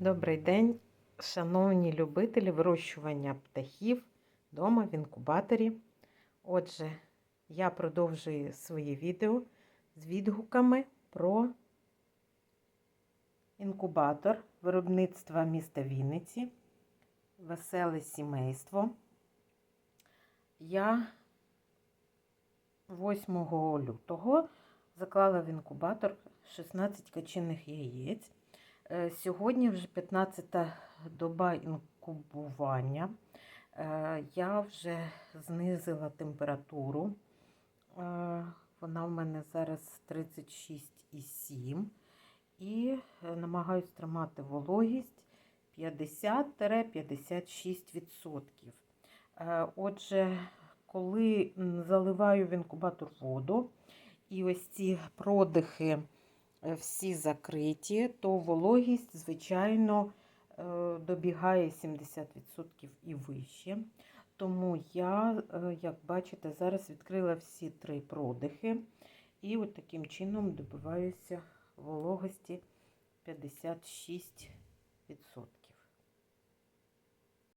Добрий день, шановні любителі вирощування птахів вдома в інкубаторі. Отже, я продовжую своє відео з відгуками про інкубатор виробництва міста Вінниці, веселе сімейство. Я 8 лютого заклала в інкубатор 16 качиних яєць. Е, Сьогодні вже 15-та доба інкубування. Е, Я вже знизила температуру. Е, Вона в мене зараз 36,7. І намагаюсь тримати вологість 50-56%. Е, Отже, коли заливаю в інкубатор воду, і ось ці продихи всі закриті, то вологість, звичайно, е, добігає 70% і вище. Тому я, е, як бачите, зараз відкрила всі три продихи і от таким чином добиваюся вологості 56%.